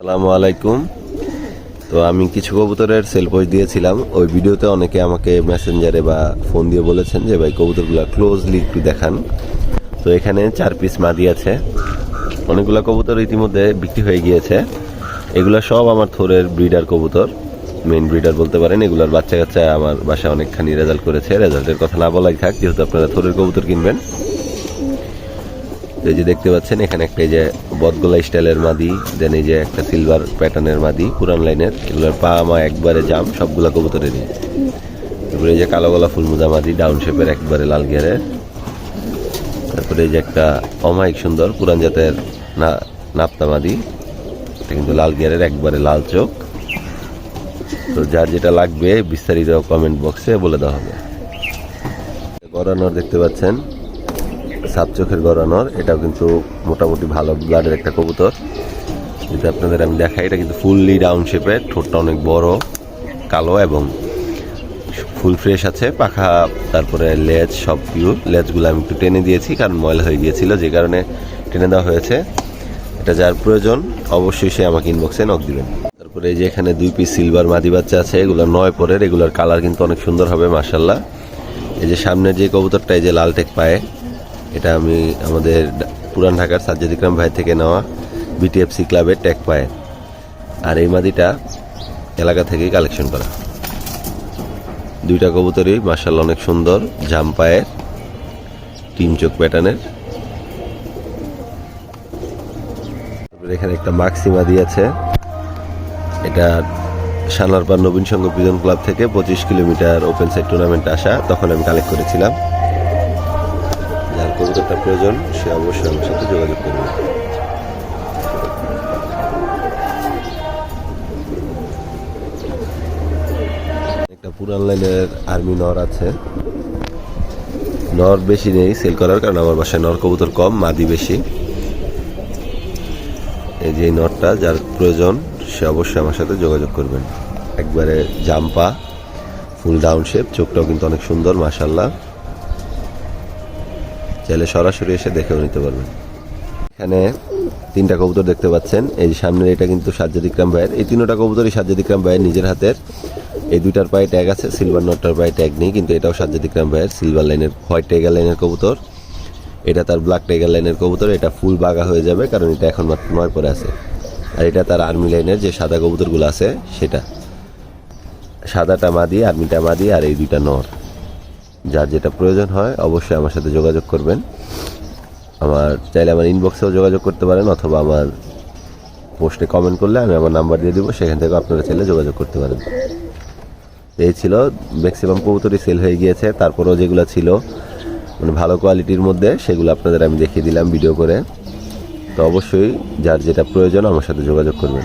আসসালামু আলাইকুম। তো আমি কিছু কবুতরের সেল পোস্ট দিয়েছিলাম। ওই ভিডিওতে অনেকে আমাকে মেসেঞ্জারে বা ফোন দিয়ে বলেছেন যে, ভাই, কবুতরগুলো ক্লোজলি একটু দেখান। তো এখানে চার পিস মাদি আছে। অনেকগুলো কবুতর ইতিমধ্যে বিক্রি হয়ে গিয়েছে। এগুলো সব আমার থোরের ব্রিডার কবুতর। মেইন ব্রিডার বলতে পারেন। এগুলোর বাচ্চা কাচ্চা আমার বাসায় অনেকখানি রেজাল্ট করেছে। রেজাল্টের কথা না বলাই থাক, যেহেতু আপনারা থোরের কবুতর কিনবেন। এই যে দেখতে পাচ্ছেন, এখানে একটা এই যে বদগোলা স্টাইলের মাদি দেন এই যে একটা সিলভার প্যাটার্নের মাদি, পুরান লাইনের। এগুলোর পা, মা একবারে জাম, সবগুলা কবুতরেরই। তারপরে এই যে কালো গলা ফুলমুদা মাদি ডাউন শেপের একবারে লাল গিয়ারের তারপরে এই যে একটা অমায়িক সুন্দর পুরান জাতের না, নাপ্তা মাদি। এটা কিন্তু লাল গিয়ারের একবারে লাল চোখ। তো যার যেটা লাগবে, বিস্তারিত কমেন্ট বক্সে বলে দেওয়া হবে। গড়ানোর দেখতে পাচ্ছেন সাপ চোখের গড়ানোর, এটাও কিন্তু মোটামুটি ভালো ব্লাডের একটা কবুতর। যদি আপনাদের আমি দেখাই, এটা কিন্তু ফুললি রাউন্ড শেপের ঠোঁটটা অনেক বড়, কালো এবং ফুল ফ্রেশ আছে, পাখা, তারপরে লেজ সব পিওর লেজগুলো আমি একটু টেনে দিয়েছি, কারণ ময়লা হয়ে গিয়েছিল, যে কারণে টেনে দেওয়া হয়েছে। এটা যার প্রয়োজন, অবশ্যই সে আমাকে ইনবক্সে নক দিবেন। তারপরে এই যে এখানে দুই পিস সিলভার মাদি বাচ্চা আছে, এগুলো নয় পরের, এগুলোর কালার কিন্তু অনেক সুন্দর হবে মার্শাল্লাহ এই যে সামনে যে কবুতরটা, এই যে লাল টেক পায়ে এটা আমি আমাদের পুরান ঢাকার সাজ্জাদ ইকরাম ভাই থেকে নেওয়া বিটিএফসি ক্লাবের ট্যাগ পায়ে। আর এই মাদিটা এলাকা থেকেই কালেকশন করা। দুইটা কবুতরই মার্শাল অনেক সুন্দর, জাম পায়ের টিম চোখ প্যাটার্নের। এখানে একটা মাক্সি মাদি আছে। এটা সানারপার নবীন সংঘ প্রিজন ক্লাব থেকে পঁচিশ কিলোমিটার ওপেন সাইড টুর্নামেন্ট আসা, তখন আমি কালেক্ট করেছিলাম। কবুতরটা প্রয়োজন, সে অবশ্যই আমার সাথে যোগাযোগ করবে। একটা পুরান লাইনের আর্মি নর আছে। নর বেশি নেই সেল করার, কারণ আমার বাসায় নর কবুতর কম, মাদি বেশি। এই যে নটটা যার প্রয়োজন, সে অবশ্যই আমার সাথে যোগাযোগ করবেন। একবারে জাম্পা, ফুল ডাউন শেপ, চোখটাও কিন্তু অনেক সুন্দর মাশাল্লাহ চাইলে সরাসরি এসে দেখেও নিতে পারবেন। এখানে তিনটা কবুতর দেখতে পাচ্ছেন। এই সামনের এটা কিন্তু সাজ্জাদ ইকরাম ভাইয়ের। এই তিনটা কবুতরই সাজ্জাদ ইকরাম ভাইয়ের নিজের হাতের। এই দুইটার পায়ে ট্যাগ আছে সিলভার নটটার পায়ে ট্যাগ নেই, কিন্তু এটাও সাজ্জাদ ইকরাম ভাইয়ের সিলভার লাইনের হোয়াইট টাইগার লাইনের কবুতর। এটা তার ব্ল্যাক টাইগার লাইনের কবুতর। এটা ফুল বাগা হয়ে যাবে, কারণ এটা এখন মাত্র নয় পরে আছে। আর এটা তার আর্মি লাইনের যে সাদা কবুতরগুলো আছে, সেটা। সাদাটা মাদি আর্মিটা মাদি আর এই দুইটা নর। যার যেটা প্রয়োজন হয়, অবশ্যই আমার সাথে যোগাযোগ করবেন। আমার, চাইলে আমার ইনবক্সেও যোগাযোগ করতে পারেন, অথবা আমার পোস্টে কমেন্ট করলে আমি আমার নাম্বার দিয়ে দিব, সেখান থেকে আপনারা চাইলে যোগাযোগ করতে পারেন। এই ছিল ম্যাক্সিমাম কবুতরই সেল হয়ে গিয়েছে, তারপরেও যেগুলো ছিল মানে ভালো কোয়ালিটির মধ্যে, সেগুলো আপনাদের আমি দেখিয়ে দিলাম ভিডিও করে। তো অবশ্যই যার যেটা প্রয়োজন, আমার সাথে যোগাযোগ করবেন।